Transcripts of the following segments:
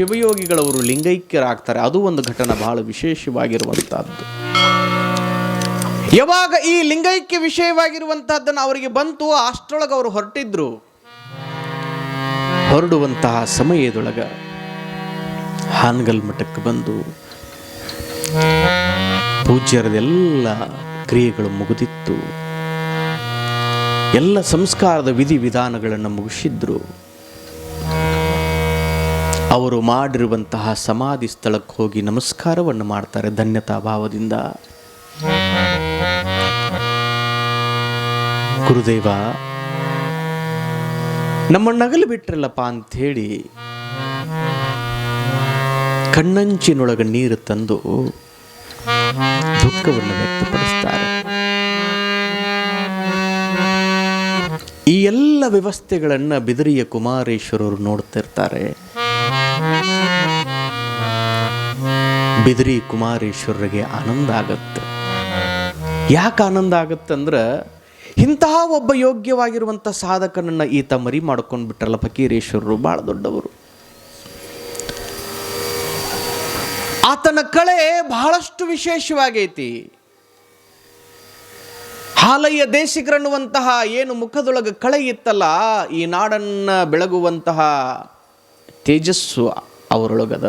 ಶಿವಯೋಗಿಗಳವರು ಲಿಂಗೈಕ್ಯರಾಗ್ತಾರೆ. ಅದು ಒಂದು ಘಟನೆ ಬಹಳ ವಿಶೇಷವಾಗಿರುವಂತಹದ್ದು. ಯಾವಾಗ ಈ ಲಿಂಗೈಕ್ಯ ವಿಷಯವಾಗಿರುವಂತಹದ್ದನ್ನು ಅವರಿಗೆ ಬಂತು ಅಷ್ಟರೊಳಗೆ ಅವರು ಹೊರಟಿದ್ರು. ಹೊರಡುವಂತಹ ಸಮಯದೊಳಗ ಹಾನಗಲ್ ಮಠಕ್ಕೆ ಬಂದು ಪೂಜ್ಯರದೆಲ್ಲ ಕ್ರಿಯೆಗಳು ಮುಗಿದಿತ್ತು. ಎಲ್ಲ ಸಂಸ್ಕಾರದ ವಿಧಿ ವಿಧಾನಗಳನ್ನು ಮುಗಿಸಿದ್ರು. ಅವರು ಮಾಡಿರುವಂತಹ ಸಮಾಧಿ ಸ್ಥಳಕ್ಕೆ ಹೋಗಿ ನಮಸ್ಕಾರವನ್ನು ಮಾಡ್ತಾರೆ ಧನ್ಯತಾ ಭಾವದಿಂದ. ಗುರುದೇವ, ನಮ್ಮ ನಗಲು ಬಿಟ್ರಲ್ಲಪ್ಪ ಅಂಥೇಳಿ ಕಣ್ಣಂಚಿನೊಳಗೆ ನೀರು ತಂದು ದುಃಖವನ್ನು ವ್ಯಕ್ತಪಡಿಸ್ತಾರೆ. ಈ ಎಲ್ಲ ವ್ಯವಸ್ಥೆಗಳನ್ನು ಬಿದರಿಯ ಕುಮಾರೇಶ್ವರರು ನೋಡ್ತಿರ್ತಾರೆ. ಬಿದರಿ ಕುಮಾರೇಶ್ವರರಿಗೆ ಆನಂದ ಆಗತ್ತೆ. ಯಾಕೆ ಆನಂದ ಆಗತ್ತಂದ್ರೆ ಇಂತಹ ಒಬ್ಬ ಯೋಗ್ಯವಾಗಿರುವಂಥ ಸಾಧಕನನ್ನು ಈತ ಮರಿ ಮಾಡ್ಕೊಂಡು ಬಿಟ್ರಲ್ಲ ಫಕೀರೇಶ್ವರರು ಭಾಳ ದೊಡ್ಡವರು. ಆತನ ಕಳೆ ಬಹಳಷ್ಟು ವಿಶೇಷವಾಗೈತಿ. ಹಾಲಯ್ಯ ದೇಶಿಗರನ್ನುವಂತಹ ಏನು ಮುಖದೊಳಗೆ ಕಳೆ ಇತ್ತಲ್ಲ, ಈ ನಾಡನ್ನ ಬೆಳಗುವಂತಹ ತೇಜಸ್ಸು ಅವರೊಳಗದ.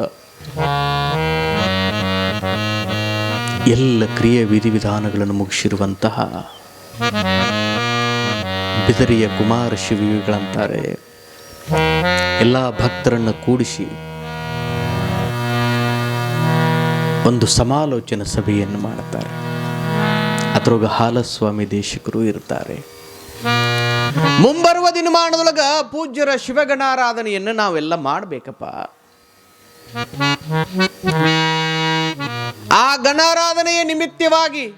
ಎಲ್ಲ ಕ್ರಿಯೆ ವಿಧಿವಿಧಾನಗಳನ್ನು ಮುಗಿಸಿರುವಂತಹ ಬಿದರಿಯ ಕುಮಾರ ಶಿವಿಗಳಂತಾರೆ. ಎಲ್ಲ ಭಕ್ತರನ್ನು ಕೂಡಿಸಿ ಒಂದು ಸಮಾಲೋಚನಾ ಸಭೆಯನ್ನು ಮಾಡುತ್ತಾರೆ. ಅದರೊಳಗೆ ಹಾಲಸ್ವಾಮಿ ದೇಶಿಕರು ಇರ್ತಾರೆ ಮುಂಬರುವ ದಿನಮಾನದೊಳಗ ಪೂಜ್ಯರ ಶಿವಗಣಾರಾಧನೆಯನ್ನು ನಾವೆಲ್ಲ ಮಾಡಬೇಕಪ್ಪ. ಆ ಗಣಾರಾಧನೆಯ ನಿಮಿತ್ತವಾಗಿ,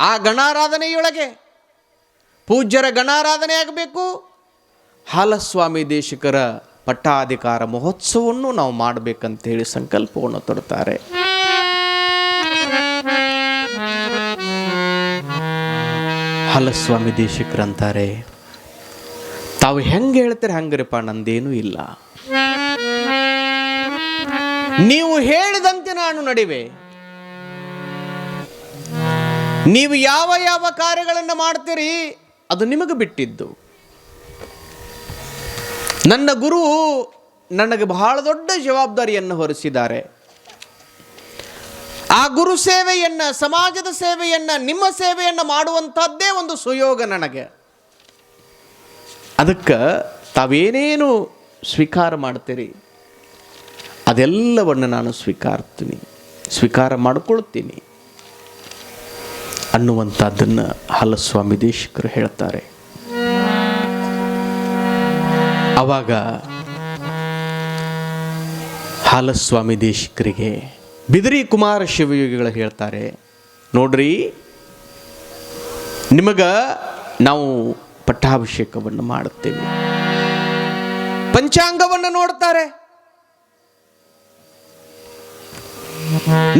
ಆ ಗಣಾರಾಧನೆಯೊಳಗೆ ಪೂಜ್ಯರ ಗಣಾರಾಧನೆ ಆಗಬೇಕು. ಹಾಲಸ್ವಾಮಿ ದೇಶಿಕರ ಪಟ್ಟಾಧಿಕಾರ ಮಹೋತ್ಸವವನ್ನು ನಾವು ಮಾಡಬೇಕಂತೇಳಿ ಸಂಕಲ್ಪವನ್ನು ತೊಡ್ತಾರೆ. ಹಾಲಸ್ವಾಮಿ ದೇಶಿಕರಂತಾರೆ. ತಾವು ಹೆಂಗೆ ಹೇಳ್ತಾರೆ ಹಂಗ್ರಿಪ್ಪ, ನಂದೇನೂ ಇಲ್ಲ. ನೀವು ಹೇಳಿದಂತೆ ನಾನು ನಡಿವೆ. ನೀವು ಯಾವ ಯಾವ ಕಾರ್ಯಗಳನ್ನು ಮಾಡ್ತೀರಿ, ಅದು ನಿಮಗೆ ಬಿಟ್ಟಿದ್ದು. ನನ್ನ ಗುರು ನನಗೆ ಬಹಳ ದೊಡ್ಡ ಜವಾಬ್ದಾರಿಯನ್ನು ಹೊರಿಸಿದ್ದಾರೆ. ಆ ಗುರು ಸೇವೆಯನ್ನು, ಸಮಾಜದ ಸೇವೆಯನ್ನು, ನಿಮ್ಮ ಸೇವೆಯನ್ನು ಮಾಡುವಂಥದ್ದೇ ಒಂದು ಸುಯೋಗ ನನಗೆ. ಅದಕ್ಕೆ ತಾವೇನೇನು ಸ್ವೀಕಾರ ಮಾಡ್ತೀರಿ, ಅದೆಲ್ಲವನ್ನು ನಾನು ಸ್ವೀಕಾರ್ತೀನಿ, ಸ್ವೀಕಾರ ಮಾಡಿಕೊಳ್ತೀನಿ. ಅನ್ನುವಂಥದ್ದನ್ನು ಹಾಲಸ್ವಾಮಿ ದೇಶಿಕರು ಹೇಳ್ತಾರೆ. ಆವಾಗ ಹಾಲಸ್ವಾಮಿ ದೇಶಿಕರಿಗೆ ಬಿದಿರಿ ಕುಮಾರ ಶಿವಯೋಗಿಗಳು ಹೇಳ್ತಾರೆ, ನೋಡ್ರಿ, ನಿಮಗೆ ನಾವು ಪಟ್ಟಾಭಿಷೇಕವನ್ನು ಮಾಡುತ್ತೇವೆ. ಪಂಚಾಂಗವನ್ನು ನೋಡ್ತಾರೆ.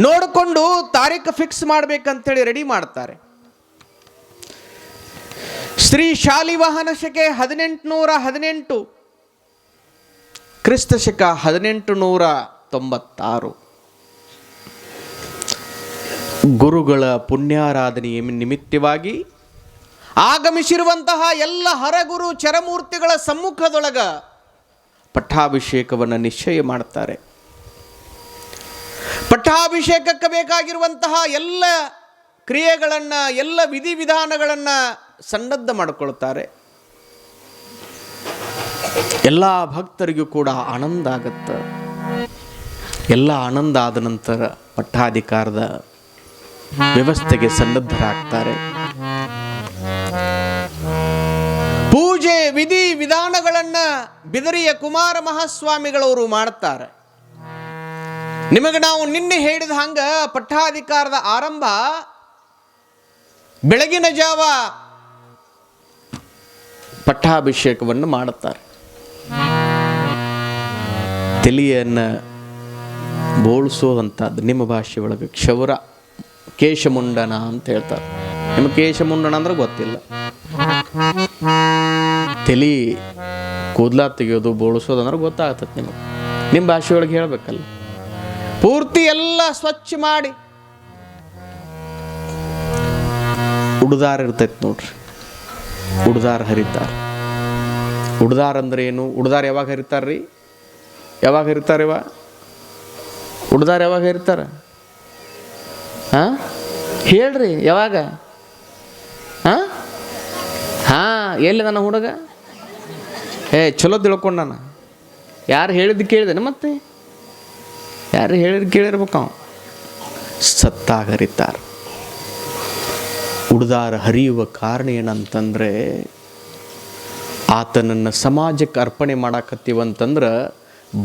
ನೋಡಿಕೊಂಡು ತಾರೀಖು ಫಿಕ್ಸ್ ಮಾಡಬೇಕಂತೇಳಿ ರೆಡಿ ಮಾಡ್ತಾರೆ. ಶ್ರೀ ಶಾಲಿವಾಹನ ಶಕೆ ಹದಿನೆಂಟುನೂರ ಹದಿನೆಂಟು. ಕ್ರಿಸ್ತ ಶಕ ಹದಿನೆಂಟು ನೂರ ತೊಂಬತ್ತಾರು. ಗುರುಗಳ ಪುಣ್ಯಾರಾಧನೆಯ ನಿಮಿತ್ತವಾಗಿ ಆಗಮಿಸಿರುವಂತಹ ಎಲ್ಲ ಹರಗುರು ಚರಮೂರ್ತಿಗಳ ಸಮ್ಮುಖದೊಳಗ ಪಟ್ಟಾಭಿಷೇಕವನ್ನು ನಿಶ್ಚಯ ಮಾಡ್ತಾರೆ. ಪಟ್ಟಾಭಿಷೇಕಕ್ಕೆ ಬೇಕಾಗಿರುವಂತಹ ಎಲ್ಲ ಕ್ರಿಯೆಗಳನ್ನು, ಎಲ್ಲ ವಿಧಿವಿಧಾನಗಳನ್ನು ಸನ್ನದ್ಧ ಮಾಡಿಕೊಳ್ತಾರೆ. ಎಲ್ಲ ಭಕ್ತರಿಗೂ ಕೂಡ ಆನಂದ ಆಗತ್ತೆ. ಎಲ್ಲ ಆನಂದ ಆದ ನಂತರ ಪಟ್ಟಾಧಿಕಾರದ ವ್ಯವಸ್ಥೆಗೆ ಸನ್ನದ್ಧರಾಗ್ತಾರೆ. ಪೂಜೆ ವಿಧಿ ವಿಧಾನಗಳನ್ನು ಬಿದರಿಯ ಕುಮಾರ ಮಹಾಸ್ವಾಮಿಗಳವರು ಮಾಡ್ತಾರೆ. ನಿಮಗೆ ನಾವು ನಿನ್ನೆ ಹೇಳಿದ ಹಂಗ ಪಟ್ಟಾಧಿಕಾರದ ಆರಂಭ, ಬೆಳಗಿನ ಜಾವ ಪಟ್ಟಾಭಿಷೇಕವನ್ನು ಮಾಡುತ್ತಾರೆ. ತಲೆಯನ್ನು ಬೋಳಿಸುವಂಥದ್ದು ನಿಮ್ಮ ಭಾಷೆ ಒಳಗೆ, ಕ್ಷೌರ ಕೇಶಮುಂಡನ ಅಂತ ಹೇಳ್ತಾರೆ. ನಿಮ್ಮ ಕೇಶಮುಂಡನ ಅಂದ್ರೆ ಗೊತ್ತಿಲ್ಲ. ತಲೆ ಕೂದಲ ತೆಗೆಯೋದು, ಬೋಳಿಸೋದು ಅಂದ್ರೆ ಗೊತ್ತಾಗ್ತದೆ ನಿಮಗೆ. ನಿಮ್ಮ ಭಾಷೆ ಒಳಗೆ ಹೇಳ್ಬೇಕಲ್ಲ. ಪೂರ್ತಿ ಎಲ್ಲ ಸ್ವಚ್ಛ ಮಾಡಿ. ಉಡ್ದಾರ ಇರ್ತೈತೆ ನೋಡ್ರಿ. ಉಡ್ದಾರ ಹರಿತಾರೆ. ಉಡ್ದಾರ ಅಂದ್ರೆ ಏನು? ಉಡ್ದಾರ ಯಾವಾಗ ಹರಿತಾರ್ರಿ? ಯಾವಾಗ ಹರಿತಾರಿವ ಉಡ್ದಾರ ಯಾವಾಗ ಹರಿತಾರ? ಹಾಂ? ಹೇಳ್ರಿ, ಯಾವಾಗ? ಹಾಂ? ಹಾಂ, ಎಲ್ಲಿ ನನ್ನ ಹುಡುಗ? ಏ ಚಲೋ ತಿಳ್ಕೊಂಡ ಯಾರು ಹೇಳಿದ್ದು ಕೇಳಿದೆ ಮತ್ತೆ? ಯಾರು ಹೇಳಿರ್ ಕೇಳಿರ್ಬೇಕು ಅವ. ಸತ್ತಾಗ ಹರಿತಾರೆ ಉಡ್ದಾರ ಹರಿಯುವ ಕಾರಣ ಏನಂತಂದ್ರೆ, ಆತನನ್ನು ಸಮಾಜಕ್ಕೆ ಅರ್ಪಣೆ ಮಾಡಾಕತ್ತೀವಂತಂದ್ರೆ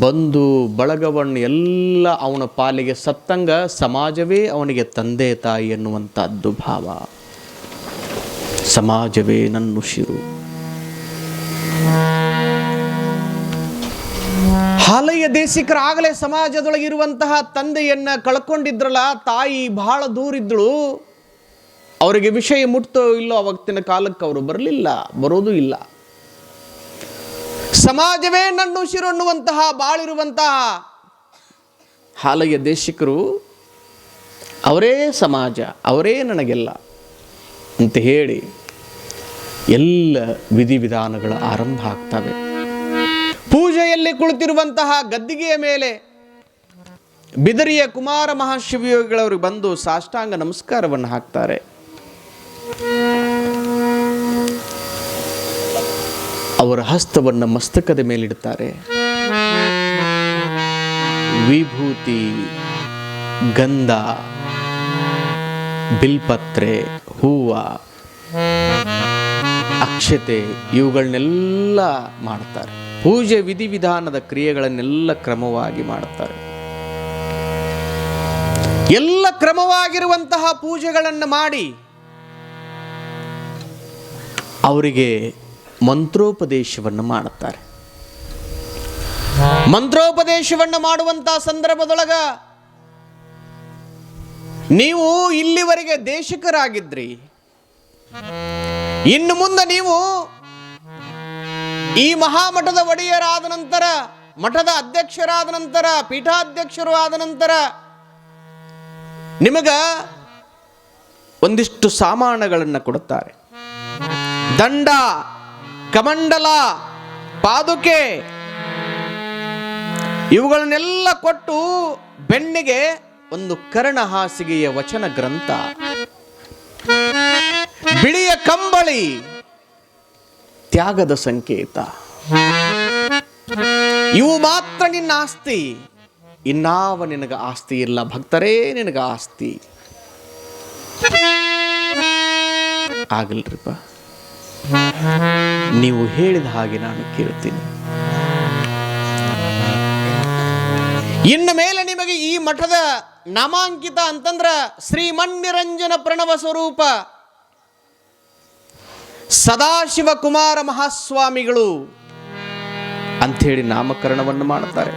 ಬಂಧು ಬಳಗವನ್ನು ಎಲ್ಲ ಅವನ ಪಾಲಿಗೆ ಸತ್ತಂಗ ಸಮಾಜವೇ ಅವನಿಗೆ ತಂದೆ ತಾಯಿ ಎನ್ನುವಂಥದ್ದು ಭಾವ. ಸಮಾಜವೇ ನನ್ನುಸಿರು ಹಾಲಯ್ಯ ದೇಶಿಕರಾಗಲೇ ಸಮಾಜದೊಳಗಿರುವಂತಹ ತಂದೆಯನ್ನ ಕಳ್ಕೊಂಡಿದ್ರಲ್ಲ, ತಾಯಿ ಬಹಳ ದೂರಿದ್ದಳು ಅವರಿಗೆ ವಿಷಯ ಮುಟ್ತೋ ಇಲ್ಲೋ ಅವತ್ತಿನ ಕಾಲಕ್ಕೆ ಅವರು ಬರಲಿಲ್ಲ, ಬರೋದು ಇಲ್ಲ. ಸಮಾಜವೇ ನನ್ನ ಉಸಿರು ಅನ್ನುವಂತಹ, ಬಾಳಿರುವಂತಹ ಹಾಲಯ್ಯ ದೇಶಿಕರು, ಅವರೇ ಸಮಾಜ, ಅವರೇ ನನಗೆಲ್ಲ ಅಂತ ಹೇಳಿ ಎಲ್ಲ ವಿಧಿವಿಧಾನಗಳು ಆರಂಭ ಆಗ್ತವೆ. ಪೂಜೆಯಲ್ಲಿ ಕುಳಿತಿರುವಂತಹ ಗದ್ದಿಗೆಯ ಮೇಲೆ ಬಿದರಿಯ ಕುಮಾರ ಮಹಾಶಿವಯೋಗಿಗಳವರು ಬಂದು ಸಾಷ್ಟಾಂಗ ನಮಸ್ಕಾರವನ್ನು ಹಾಕ್ತಾರೆ. ಅವರ ಹಸ್ತವನ್ನು ಮಸ್ತಕದ ಮೇಲಿಡ್ತಾರೆ ವಿಭೂತಿ, ಗಂಧ, ಬಿಲ್ಪತ್ರೆ, ಹೂವ, ಅಕ್ಷತೆ ಇವುಗಳನ್ನೆಲ್ಲ ಮಾಡ್ತಾರೆ. ಪೂಜೆ ವಿಧಿವಿಧಾನದ ಕ್ರಿಯೆಗಳನ್ನೆಲ್ಲ ಕ್ರಮವಾಗಿ ಮಾಡುತ್ತಾರೆ. ಎಲ್ಲ ಕ್ರಮವಾಗಿರುವಂತಹ ಪೂಜೆಗಳನ್ನು ಮಾಡಿ ಅವರಿಗೆ ಮಂತ್ರೋಪದೇಶವನ್ನು ಮಾಡುತ್ತಾರೆ. ಮಂತ್ರೋಪದೇಶವನ್ನು ಮಾಡುವಂತಹ ಸಂದರ್ಭದೊಳಗ ನೀವು ಇಲ್ಲಿವರೆಗೆ ದೇಶಕರಾಗಿದ್ರಿ. ಇನ್ನು ಮುಂದೆ ನೀವು ಈ ಮಹಾಮಠದ ಒಡೆಯರಾದ ನಂತರ, ಮಠದ ಅಧ್ಯಕ್ಷರಾದ ನಂತರ, ಪೀಠಾಧ್ಯಕ್ಷರು ಆದ ನಂತರ ನಿಮಗ ಒಂದಿಷ್ಟು ಸಾಮಾನುಗಳನ್ನು ಕೊಡುತ್ತಾರೆ. ದಂಡ, ಕಮಂಡಲ, ಪಾದುಕೆ ಇವುಗಳನ್ನೆಲ್ಲ ಕೊಟ್ಟು ಬೆಣ್ಣಿಗೆ ಒಂದು ಕರ್ಣ ಹಾಸಿಗೆಯ ವಚನ ಗ್ರಂಥ. ಬಿಳಿಯ ಕಂಬಳಿ ತ್ಯಾಗದ ಸಂಕೇತ. ಇವು ಮಾತ್ರ ನಿನ್ನ ಆಸ್ತಿ. ಇನ್ನಾವ ನಿನಗ ಆಸ್ತಿ ಇಲ್ಲ ಭಕ್ತರೇ, ನಿನಗ ಆಸ್ತಿ. ಆಗಲ್ರಿಪ್ಪ. ನೀವು ಹೇಳಿದ ಹಾಗೆ ನಾನು ಕೇಳ್ತೀನಿ. ಇನ್ನು ಮೇಲೆ ನಿಮಗೆ ಈ ಮಠದ ನಾಮಾಂಕಿತ ಅಂತಂದ್ರ ಶ್ರೀಮನ್ನಿರಂಜನ ಪ್ರಣವ ಸ್ವರೂಪ. ಸದಾಶಿವ ಕುಮಾರ ಮಹಾಸ್ವಾಮಿಗಳು ಅಂಥೇಳಿ ನಾಮಕರಣವನ್ನು ಮಾಡುತ್ತಾರೆ.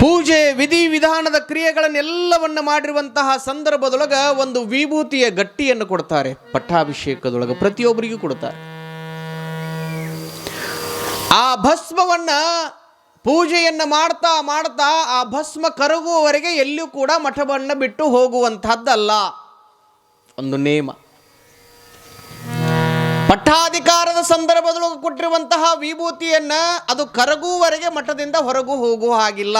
ಪೂಜೆ ವಿಧಿ ವಿಧಾನದ ಕ್ರಿಯೆಗಳನ್ನೆಲ್ಲವನ್ನು ಮಾಡಿರುವಂತಹ ಸಂದರ್ಭದೊಳಗ ಒಂದು ವಿಭೂತಿಯ ಗಟ್ಟಿಯನ್ನು ಕೊಡ್ತಾರೆ. ಪಟ್ಟಾಭಿಷೇಕದೊಳಗ ಪ್ರತಿಯೊಬ್ಬರಿಗೂ ಕೊಡ್ತಾರೆ. ಆ ಭಸ್ಮವನ್ನ ಪೂಜೆಯನ್ನ ಮಾಡ್ತಾ ಮಾಡ್ತಾ ಆ ಭಸ್ಮ ಕರಗುವವರೆಗೆ ಎಲ್ಲಿಯೂ ಕೂಡ ಮಠವನ್ನು ಬಿಟ್ಟು ಹೋಗುವಂತಹದ್ದಲ್ಲ ಒಂದು ನೇಮ. ಪಟ್ಟಾಧಿಕಾರದ ಸಂದರ್ಭದೊಳಗೆ ಕೊಟ್ಟಿರುವಂತಹ ವಿಭೂತಿಯನ್ನ ಅದು ಕರಗುವವರೆಗೆ ಮಠದಿಂದ ಹೊರಗೂ ಹೋಗುವ ಹಾಗಿಲ್ಲ.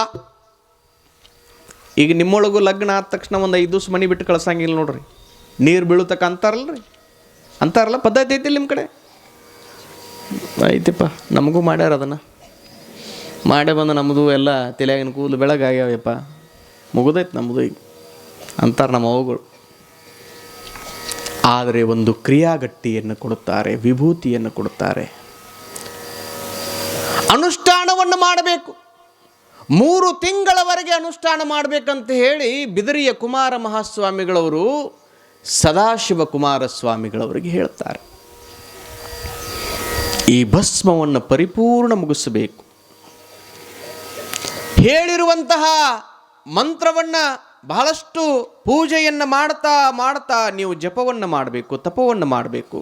ಈಗ ನಿಮ್ಮೊಳಗೂ ಲಗ್ನ ಆದ ತಕ್ಷಣ ಒಂದು ಐದು ದಿವಸ ಮನೆ ಬಿಟ್ಟು ಕಳ್ಸಂಗಿಲ್ಲ ನೋಡ್ರಿ. ನೀರು ಬೀಳುತ್ತಕ್ಕ ಅಂತಾರಲ್ಲ ರೀ ಅಂತಾರಲ್ಲ ಪದ್ಧತಿ ಐತಿ ನಿಮ್ಮ ಕಡೆ? ಐತಿಪ್ಪ, ನಮಗೂ ಮಾಡ್ಯಾರ ಅದನ್ನು. ಮಾಡೇ ಬಂದು ನಮ್ಮದು ಎಲ್ಲ ತಲೆಯಾಗಿನ ಕೂದಲು ಬೆಳಗಾಗ್ಯಾವಪ್ಪ ಮುಗಿದೈತೆ ನಮ್ಮದು ಈಗ. ಅಂತಾರೆ ನಮ್ಮ ಅವುಗಳು ಆದರೆ ಒಂದು ಕ್ರಿಯಾಗಟ್ಟಿಯನ್ನು ಕೊಡುತ್ತಾರೆ, ವಿಭೂತಿಯನ್ನು ಕೊಡುತ್ತಾರೆ. ಅನುಷ್ಠಾನವನ್ನು ಮಾಡಬೇಕು. ಮೂರು ತಿಂಗಳವರೆಗೆ ಅನುಷ್ಠಾನ ಮಾಡಬೇಕಂತ ಹೇಳಿ ಬಿದರಿಯ ಕುಮಾರ ಮಹಾಸ್ವಾಮಿಗಳವರು ಸದಾಶಿವ ಕುಮಾರ ಸ್ವಾಮಿಗಳವರಿಗೆ ಹೇಳ್ತಾರೆ. ಈ ಭಸ್ಮವನ್ನು ಪರಿಪೂರ್ಣ ಮುಗಿಸಬೇಕು. ಹೇಳಿರುವಂತಹ ಮಂತ್ರವನ್ನ ಬಹಳಷ್ಟು ಪೂಜೆಯನ್ನು ಮಾಡ್ತಾ ಮಾಡ್ತಾ ನೀವು ಜಪವನ್ನು ಮಾಡಬೇಕು, ತಪವನ್ನು ಮಾಡಬೇಕು.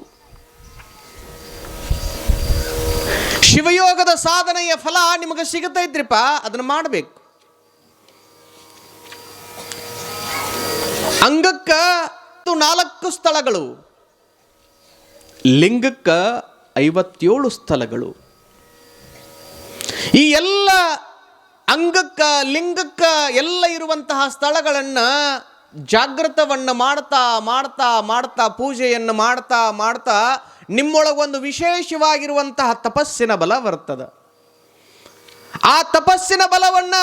ಶಿವಯೋಗದ ಸಾಧನೆಯ ಫಲ ನಿಮಗೆ ಸಿಗತೈತ್ರಿಪ್ಪ ಅದನ್ನು ಮಾಡಬೇಕು. ಅಂಗಕ್ಕ ನಾಲ್ಕು ಸ್ಥಳಗಳು. ಲಿಂಗಕ್ಕ ಐವತ್ತೇಳು ಸ್ಥಳಗಳು. ಈ ಎಲ್ಲ ಅಂಗಕ್ಕ, ಲಿಂಗಕ್ಕ ಎಲ್ಲ ಇರುವಂತಹ ಸ್ಥಳಗಳನ್ನು ಜಾಗೃತವನ್ನು ಮಾಡ್ತಾ ಮಾಡ್ತಾ ಮಾಡ್ತಾ, ಪೂಜೆಯನ್ನು ಮಾಡ್ತಾ ಮಾಡ್ತಾ ನಿಮ್ಮೊಳಗೊಂದು ವಿಶೇಷವಾಗಿರುವಂತಹ ತಪಸ್ಸಿನ ಬಲ ಬರ್ತದೆ. ಆ ತಪಸ್ಸಿನ ಬಲವನ್ನು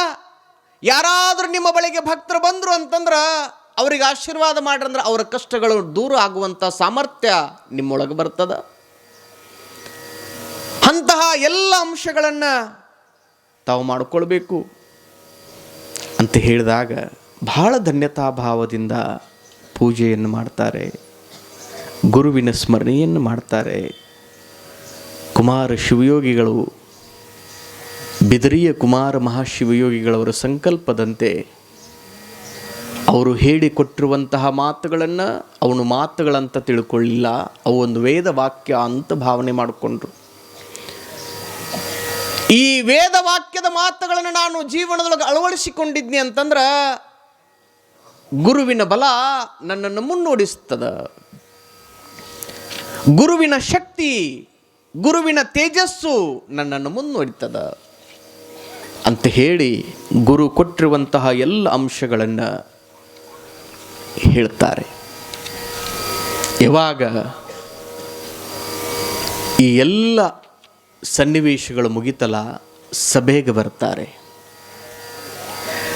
ಯಾರಾದರೂ ನಿಮ್ಮ ಬಳಿಗೆ ಭಕ್ತರು ಬಂದರು ಅಂತಂದ್ರೆ ಅವರಿಗೆ ಆಶೀರ್ವಾದ ಮಾಡ್ರಂದ್ರೆ ಅವರ ಕಷ್ಟಗಳು ದೂರ ಆಗುವಂಥ ಸಾಮರ್ಥ್ಯ ನಿಮ್ಮೊಳಗೆ ಬರ್ತದ. ಅಂತಹ ಎಲ್ಲ ಅಂಶಗಳನ್ನು ತಾವು ಮಾಡಿಕೊಳ್ಬೇಕು ಅಂತ ಹೇಳಿದಾಗ ಬಹಳ ಧನ್ಯತಾಭಾವದಿಂದ ಪೂಜೆಯನ್ನು ಮಾಡ್ತಾರೆ, ಗುರುವಿನ ಸ್ಮರಣೆಯನ್ನು ಮಾಡ್ತಾರೆ. ಕುಮಾರ ಶಿವಯೋಗಿಗಳು, ಬಿದರಿಯ ಕುಮಾರ ಮಹಾಶಿವಯೋಗಿಗಳವರ ಸಂಕಲ್ಪದಂತೆ ಅವರು ಹೇಳಿಕೊಟ್ಟಿರುವಂತಹ ಮಾತುಗಳನ್ನು ಅವನು ಮಾತುಗಳಂತ ತಿಳ್ಕೊಳ್ಳಿಲ್ಲ, ಅವು ಒಂದು ವೇದ ವಾಕ್ಯ ಅಂತ ಭಾವನೆ ಮಾಡಿಕೊಂಡ್ರು. ಈ ವೇದ ವಾಕ್ಯದ ಮಾತುಗಳನ್ನು ನಾನು ಜೀವನದೊಳಗೆ ಅಳವಡಿಸಿಕೊಂಡಿದ್ನಿ ಅಂತಂದ್ರೆ, ಗುರುವಿನ ಬಲ ನನ್ನನ್ನು ಮುನ್ನೋಡಿಸ್ತದ. ಗುರುವಿನ ಶಕ್ತಿ, ಗುರುವಿನ ತೇಜಸ್ಸು ನನ್ನನ್ನು ಮುನ್ನೋಡಿತದ. ಅಂತ ಹೇಳಿ ಗುರು ಕೊಟ್ಟಿರುವಂತಹ ಎಲ್ಲ ಅಂಶಗಳನ್ನು ಹೇಳ್ತಾರೆ. ಯಾವಾಗ ಈ ಎಲ್ಲ ಸನ್ನಿವೇಶಗಳು ಮುಗಿತಲ್ಲ ಸಭೆಗೆ ಬರ್ತಾರೆ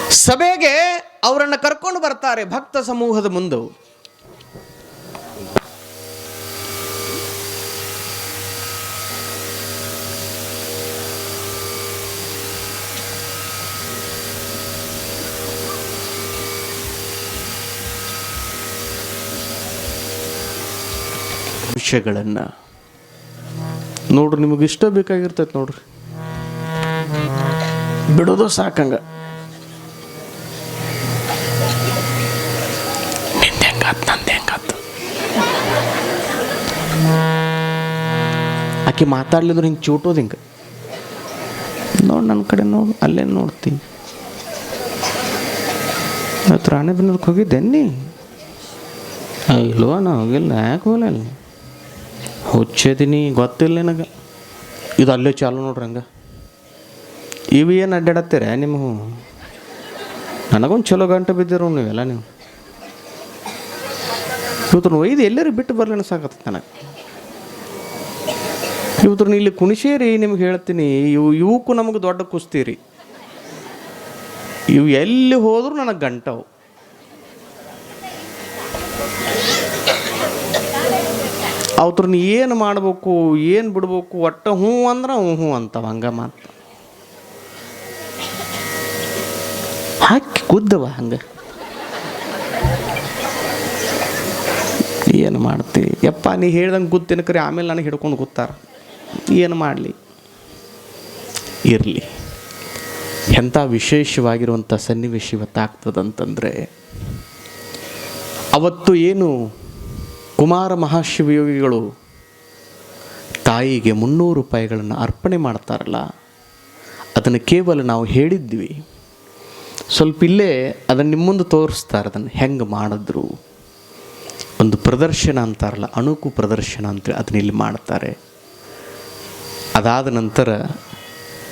ಸಭೆಗೆ ಅವರನ್ನು ಕರ್ಕೊಂಡು ಬರ್ತಾರೆ ಭಕ್ತ ಸಮೂಹದ ಮುಂದೆ. ವಿಷಯಗಳನ್ನು ನೋಡ್ರಿ, ನಿಮಗೆ ಇಷ್ಟ ಬೇಕಾಗಿರ್ತೈತೆ ನೋಡ್ರಿ. ಬಿಡೋದು ಸಾಕಂಗ. ಆಕೆ ಮಾತಾಡ್ಲಿದ್ರೆ ಹಿಂಗೆ ಚೂಟೋದು ಹಿಂಗೆ. ನೋಡಿ ನನ್ನ ಕಡೆ ನೋಡು ಅಲ್ಲೇ ನೋಡ್ತೀನಿ. ರಾಣೆಬೆನ್ನೂರ್ಗೆ ಹೋಗಿದ್ದೆ ನೀ ಇಲ್ವಾ ನಾ ಹೋಗಿಲ್ಲ, ಯಾಕೆ ಹೋಗಲ್ಲ ಹುಚ್ಚದೀನಿ, ಗೊತ್ತಿಲ್ಲ ನನಗೆ. ಇದು ಅಲ್ಲೇ ಚಾಲು ನೋಡ್ರಿ ಹಂಗೆ. ಇವು ಏನು ಅಡ್ಡಾಡತ್ತೀರ ನಿಮ್ಮ ನನಗೊಂದು ಚಲೋ ಗಂಟೆ ಬಿದ್ದಿರೋ ನೀವೆಲ್ಲ ನೀವು. ಇವತ್ತು ಒಯ್ದು ಎಲ್ಲರೂ ಬಿಟ್ಟು ಬರ್ಲೇನ ಸಾಕತ್ತೆ ನನಗೆ. ಇವತ್ತು ಇಲ್ಲಿ ಕುಣಿಸೇರಿ, ನಿಮ್ಗೆ ಹೇಳ್ತೀನಿ, ಇವು ಇವಕ್ಕೂ ನಮಗೆ ದೊಡ್ಡ ಕುಸ್ತೀರಿ. ಇವು ಎಲ್ಲಿ ಹೋದರೂ ನನಗೆ ಗಂಟವು. ಅವ್ರನ್ನ ಏನು ಮಾಡಬೇಕು, ಏನು ಬಿಡ್ಬೇಕು, ಒಟ್ಟು ಹ್ಞೂ ಅಂದ್ರೆ ಹ್ಞೂ ಹ್ಞೂ ಅಂತವ ಹಂಗೆ ಮಾತು. ಹಾಕಿ ಕುದ್ದವ ಹಂಗೆ. ಏನು ಮಾಡ್ತಿ? ಯಪ್ಪ, ನೀ ಹೇಳ್ದಂಗೆ ಗೊತ್ತೇನು ಕರೆ ಆಮೇಲೆ ನನಗೆ ಹಿಡ್ಕೊಂಡು ಗೊತ್ತಾರ. ಏನು ಮಾಡಲಿ? ಇರಲಿ. ಎಂಥ ವಿಶೇಷವಾಗಿರುವಂಥ ಸನ್ನಿವೇಶ ಇವತ್ತಾಗ್ತದಂತಂದರೆ, ಅವತ್ತು ಏನು ಕುಮಾರ ಮಹಾಶಿವಯೋಗಿಗಳು ತಾಯಿಗೆ ಮುನ್ನೂರು ರೂಪಾಯಿಗಳನ್ನು ಅರ್ಪಣೆ ಮಾಡ್ತಾರಲ್ಲ, ಅದನ್ನು ಕೇವಲ ನಾವು ಹೇಳಿದ್ವಿ. ಸ್ವಲ್ಪ ಇಲ್ಲೇ ಅದನ್ನು ನಿಮ್ಮ ಮುಂದೆ ತೋರಿಸ್ತಾರೆ, ಅದನ್ನು ಹೆಂಗೆ ಮಾಡಿದ್ರು. ಒಂದು ಪ್ರದರ್ಶನ ಅಂತಾರಲ್ಲ, ಅಣುಕು ಪ್ರದರ್ಶನ ಅಂತೇಳಿ ಅದನ್ನ ಇಲ್ಲಿ ಮಾಡ್ತಾರೆ. ಅದಾದ ನಂತರ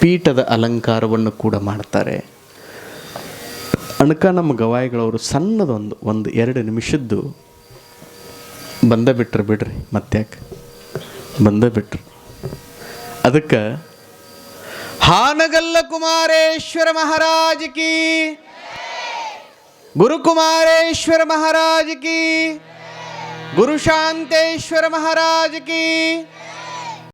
ಪೀಠದ ಅಲಂಕಾರವನ್ನು ಕೂಡ ಮಾಡ್ತಾರೆ. ಅಣಕ ನಮ್ಮ ಗವಾಯಿಗಳವರು ಸಣ್ಣದೊಂದು, ಒಂದು ಎರಡು ನಿಮಿಷದ್ದು ಬಂದ ಬಿಟ್ರು ಬಿಡ್ರಿ ಮತ್ತ್ಯಾಕೆ ಬಂದ ಬಿಟ್ರು ಅದಕ್ಕೆ ಹಾನಗಲ್ಲ ಕುಮಾರೇಶ್ವರ ಮಹಾರಾಜ್ ಕಿ ಗುರು ಕುಮಾರೇಶ್ವರ ಮಹಾರಾಜ್ ಕಿ ಗುರು ಶಾಂತೇಶ್ವರ ಮಹಾರಾಜ್ ಕಿ